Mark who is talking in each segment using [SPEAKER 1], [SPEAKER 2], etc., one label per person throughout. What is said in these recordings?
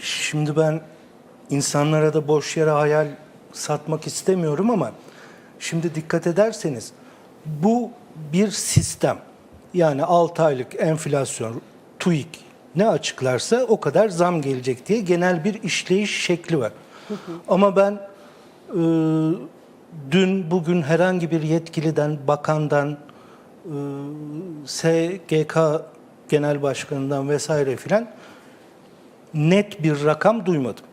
[SPEAKER 1] Şimdi ben insanlara da boş yere hayal satmak istemiyorum ama şimdi dikkat ederseniz bu bir sistem. Yani 6 aylık enflasyon, TÜİK ne açıklarsa o kadar zam gelecek diye genel bir işleyiş şekli var. Ama ben e, dün bugün herhangi bir yetkiliden, bakandan, e, SGK Genel Başkanı'ndan vesaire filan net bir rakam duymadım.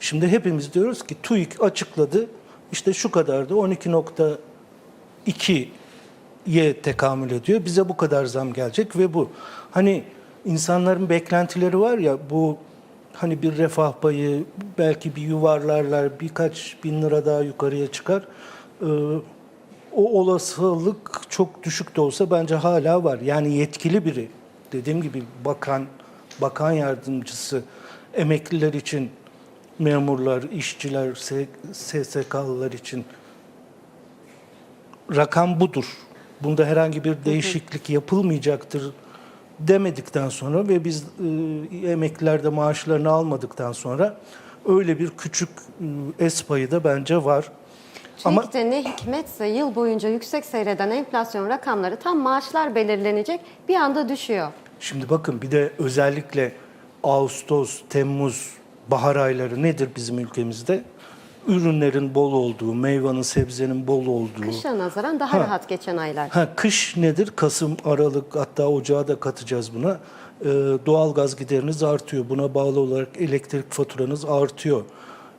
[SPEAKER 1] Şimdi hepimiz diyoruz ki TÜİK açıkladı işte şu kadardı 12.2'ye tekamül ediyor. Bize bu kadar zam gelecek ve bu. Hani insanların beklentileri var ya bu hani bir refah payı belki bir yuvarlarlar birkaç bin lira daha yukarıya çıkar. Ee, o olasılık çok düşük de olsa bence hala var. Yani yetkili biri, dediğim gibi bakan, bakan yardımcısı, emekliler için, memurlar, işçiler, SSK'lılar için rakam budur. Bunda herhangi bir değişiklik yapılmayacaktır demedikten sonra ve biz e, emekliler de maaşlarını almadıktan sonra öyle bir küçük e, es payı da bence var. Ama
[SPEAKER 2] TÜİK'te ne hikmetse yıl boyunca yüksek seyreden enflasyon rakamları tam maaşlar belirlenecek bir anda düşüyor.
[SPEAKER 1] Şimdi bakın bir de özellikle Ağustos, Temmuz, bahar ayları nedir bizim ülkemizde? Ürünlerin bol olduğu, meyvanın, sebzenin bol olduğu.
[SPEAKER 2] Kışa nazaran daha
[SPEAKER 1] Ha.
[SPEAKER 2] rahat geçen aylar.
[SPEAKER 1] Ha, kış nedir? Kasım, Aralık hatta ocağa da katacağız buna. Ee, doğal gaz gideriniz artıyor. Buna bağlı olarak elektrik faturanız artıyor.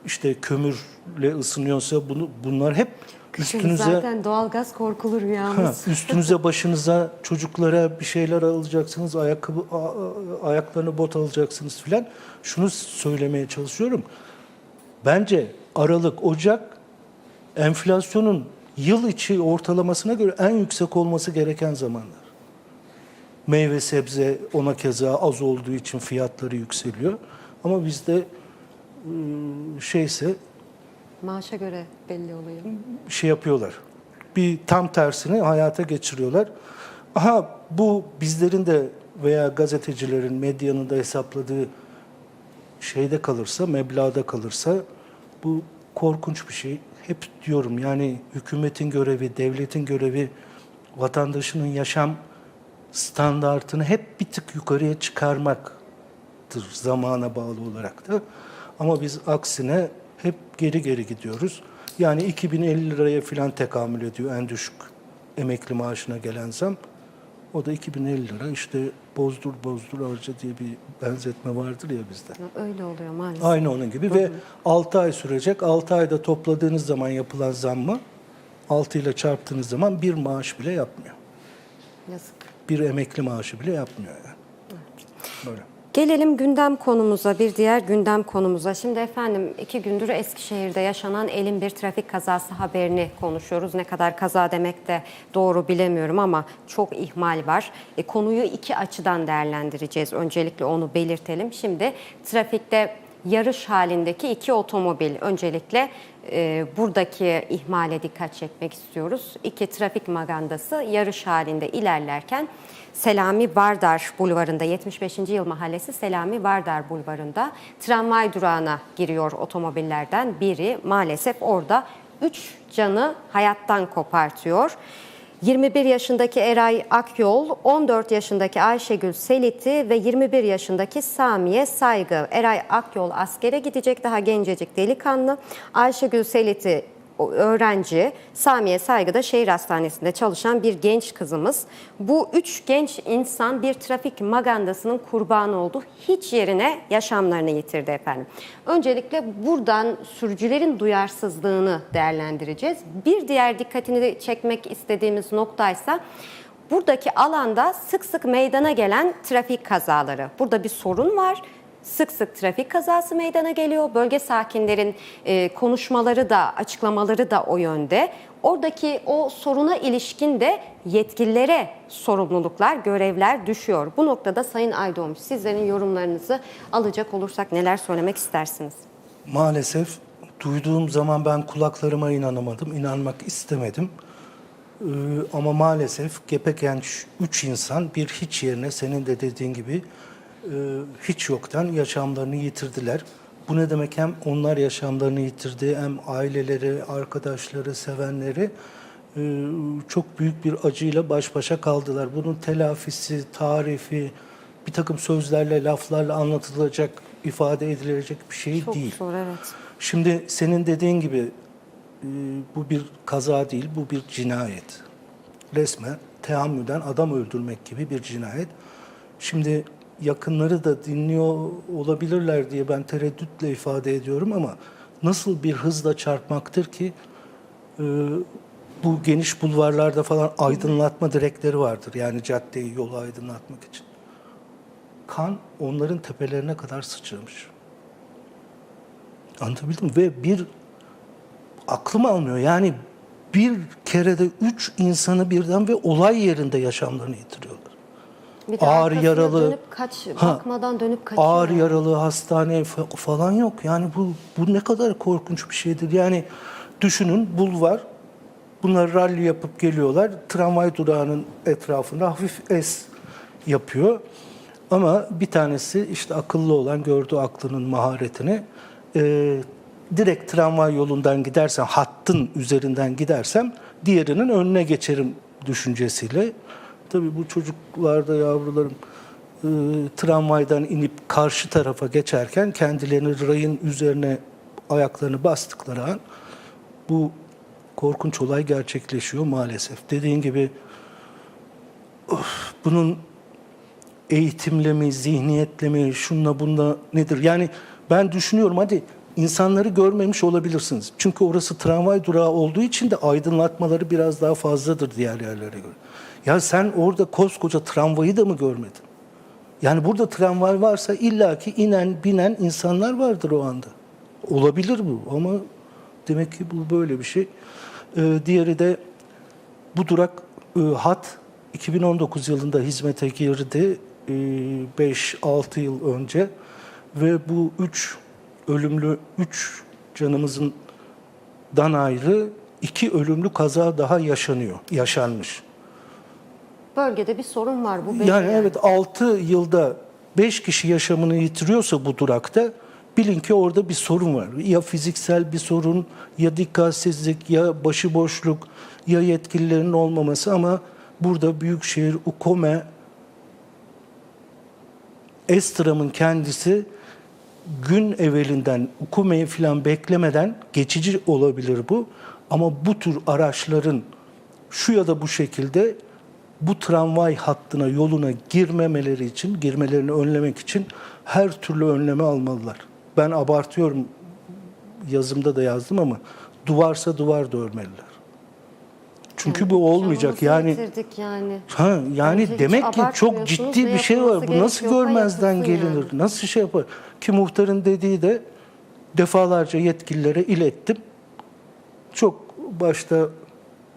[SPEAKER 1] İşte kömürle ısınıyorsa bunu bunlar hep
[SPEAKER 2] Kışın
[SPEAKER 1] üstünüze
[SPEAKER 2] zaten doğalgaz korkulu
[SPEAKER 1] Ha,
[SPEAKER 2] rüyamız.
[SPEAKER 1] üstünüze başınıza çocuklara bir şeyler alacaksınız, ayakkabı a- a- ayaklarını bot alacaksınız filan. Şunu söylemeye çalışıyorum. Bence Aralık, Ocak enflasyonun yıl içi ortalamasına göre en yüksek olması gereken zamanlar. Meyve sebze ona keza az olduğu için fiyatları yükseliyor. Ama bizde ıı, şeyse
[SPEAKER 2] Maaşa göre belli oluyor.
[SPEAKER 1] şey yapıyorlar. Bir tam tersini hayata geçiriyorlar. Aha bu bizlerin de veya gazetecilerin, medyanın da hesapladığı şeyde kalırsa, meblağda kalırsa bu korkunç bir şey. Hep diyorum yani hükümetin görevi, devletin görevi vatandaşının yaşam standartını hep bir tık yukarıya çıkarmaktır zamana bağlı olarak da. Ama biz aksine hep geri geri gidiyoruz. Yani 2050 liraya falan tekamül ediyor en düşük emekli maaşına gelen zam. O da 2050 lira işte bozdur bozdur harca diye bir benzetme vardır ya bizde.
[SPEAKER 2] Öyle oluyor maalesef.
[SPEAKER 1] Aynı onun gibi ve 6 ay sürecek. 6 ayda topladığınız zaman yapılan zammı 6 ile çarptığınız zaman bir maaş bile yapmıyor.
[SPEAKER 2] Yazık.
[SPEAKER 1] Bir emekli maaşı bile yapmıyor yani. Böyle.
[SPEAKER 2] Gelelim gündem konumuza, bir diğer gündem konumuza. Şimdi efendim iki gündür Eskişehir'de yaşanan elin bir trafik kazası haberini konuşuyoruz. Ne kadar kaza demek de doğru bilemiyorum ama çok ihmal var. E, konuyu iki açıdan değerlendireceğiz. Öncelikle onu belirtelim. Şimdi trafikte yarış halindeki iki otomobil. Öncelikle e, buradaki ihmale dikkat çekmek istiyoruz. İki trafik magandası yarış halinde ilerlerken Selami Vardar Bulvarı'nda 75. Yıl Mahallesi Selami Vardar Bulvarı'nda tramvay durağına giriyor otomobillerden biri. Maalesef orada 3 canı hayattan kopartıyor. 21 yaşındaki Eray Akyol, 14 yaşındaki Ayşegül Seliti ve 21 yaşındaki Samiye Saygı. Eray Akyol askere gidecek daha gencecik delikanlı. Ayşegül Seliti öğrenci, Samiye Saygı da şehir hastanesinde çalışan bir genç kızımız. Bu üç genç insan bir trafik magandasının kurbanı oldu. Hiç yerine yaşamlarını yitirdi efendim. Öncelikle buradan sürücülerin duyarsızlığını değerlendireceğiz. Bir diğer dikkatini çekmek istediğimiz noktaysa buradaki alanda sık sık meydana gelen trafik kazaları. Burada bir sorun var sık sık trafik kazası meydana geliyor. Bölge sakinlerin e, konuşmaları da açıklamaları da o yönde. Oradaki o soruna ilişkin de yetkililere sorumluluklar, görevler düşüyor. Bu noktada Sayın Aydoğmuş sizlerin yorumlarınızı alacak olursak neler söylemek istersiniz?
[SPEAKER 1] Maalesef duyduğum zaman ben kulaklarıma inanamadım, inanmak istemedim. Ee, ama maalesef Gepekenç 3 insan bir hiç yerine senin de dediğin gibi hiç yoktan yaşamlarını yitirdiler. Bu ne demek hem onlar yaşamlarını yitirdi hem aileleri, arkadaşları, sevenleri e, çok büyük bir acıyla baş başa kaldılar. Bunun telafisi, tarifi, bir takım sözlerle, laflarla anlatılacak, ifade edilecek bir şey
[SPEAKER 2] Çok
[SPEAKER 1] değil.
[SPEAKER 2] zor evet.
[SPEAKER 1] Şimdi senin dediğin gibi e, bu bir kaza değil, bu bir cinayet. Resmen teammüden adam öldürmek gibi bir cinayet. Şimdi yakınları da dinliyor olabilirler diye ben tereddütle ifade ediyorum ama nasıl bir hızla çarpmaktır ki e, bu geniş bulvarlarda falan aydınlatma direkleri vardır. Yani caddeyi, yolu aydınlatmak için. Kan onların tepelerine kadar sıçramış. Anlatabildim mi? Ve bir aklım almıyor. Yani bir kerede üç insanı birden ve olay yerinde yaşamlarını yitiriyorlar.
[SPEAKER 2] Bir de
[SPEAKER 1] Ağır yaralı-
[SPEAKER 2] Dönüp kaç,
[SPEAKER 1] Ha,
[SPEAKER 2] bakmadan dönüp kaçıyor.
[SPEAKER 1] Ağır yaralı hastane fa- falan yok. Yani bu bu ne kadar korkunç bir şeydir. Yani düşünün bulvar bunlar ralli yapıp geliyorlar. Tramvay durağının etrafında hafif es yapıyor. Ama bir tanesi işte akıllı olan gördü aklının maharetini. Ee, direkt tramvay yolundan gidersen, hattın üzerinden gidersem diğerinin önüne geçerim düşüncesiyle. Tabii bu çocuklarda yavrularım e, tramvaydan inip karşı tarafa geçerken kendilerini rayın üzerine ayaklarını bastıkları an bu korkunç olay gerçekleşiyor maalesef. Dediğin gibi of, bunun eğitimle mi, zihniyetle mi, şunla bunla nedir? Yani ben düşünüyorum hadi insanları görmemiş olabilirsiniz. Çünkü orası tramvay durağı olduğu için de aydınlatmaları biraz daha fazladır diğer yerlere göre. Ya sen orada koskoca tramvayı da mı görmedin? Yani burada tramvay varsa illaki inen, binen insanlar vardır o anda. Olabilir bu ama demek ki bu böyle bir şey. Ee, diğeri de bu durak e, hat 2019 yılında hizmete girdi. 5-6 yıl önce ve bu üç ölümlü, üç canımızın dan ayrı iki ölümlü kaza daha yaşanıyor, yaşanmış.
[SPEAKER 2] Bölgede bir sorun var bu belli.
[SPEAKER 1] Yani evet 6 yılda 5 kişi yaşamını yitiriyorsa bu durakta bilin ki orada bir sorun var. Ya fiziksel bir sorun, ya dikkatsizlik, ya başıboşluk, ya yetkililerin olmaması ama burada Büyükşehir UKOME Estram'ın kendisi gün evvelinden UKOME'yi falan beklemeden geçici olabilir bu. Ama bu tür araçların şu ya da bu şekilde bu tramvay hattına, yoluna girmemeleri için, girmelerini önlemek için her türlü önlemi almalılar. Ben abartıyorum, yazımda da yazdım ama duvarsa duvar da örmeliler. Çünkü bu olmayacak. Yani
[SPEAKER 2] yani.
[SPEAKER 1] Ha yani
[SPEAKER 2] Bence
[SPEAKER 1] demek ki çok ciddi bir şey var. Bu nasıl görmezden gelinir?
[SPEAKER 2] yani.
[SPEAKER 1] Nasıl şey yapar? Ki muhtarın dediği de defalarca yetkililere ilettim. Çok başta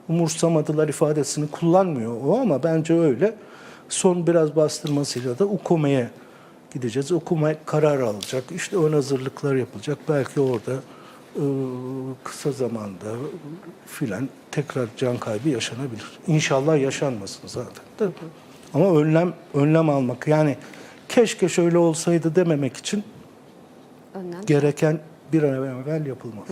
[SPEAKER 1] umursamadılar ifadesini kullanmıyor o ama bence öyle. Son biraz bastırmasıyla da UKOME'ye gideceğiz. UKOME karar alacak. İşte ön hazırlıklar yapılacak. Belki orada kısa zamanda filan tekrar can kaybı yaşanabilir. İnşallah yaşanmasın zaten. de. Ama önlem önlem almak yani keşke şöyle olsaydı dememek için
[SPEAKER 2] Önlem.
[SPEAKER 1] gereken bir an evvel yapılmalı.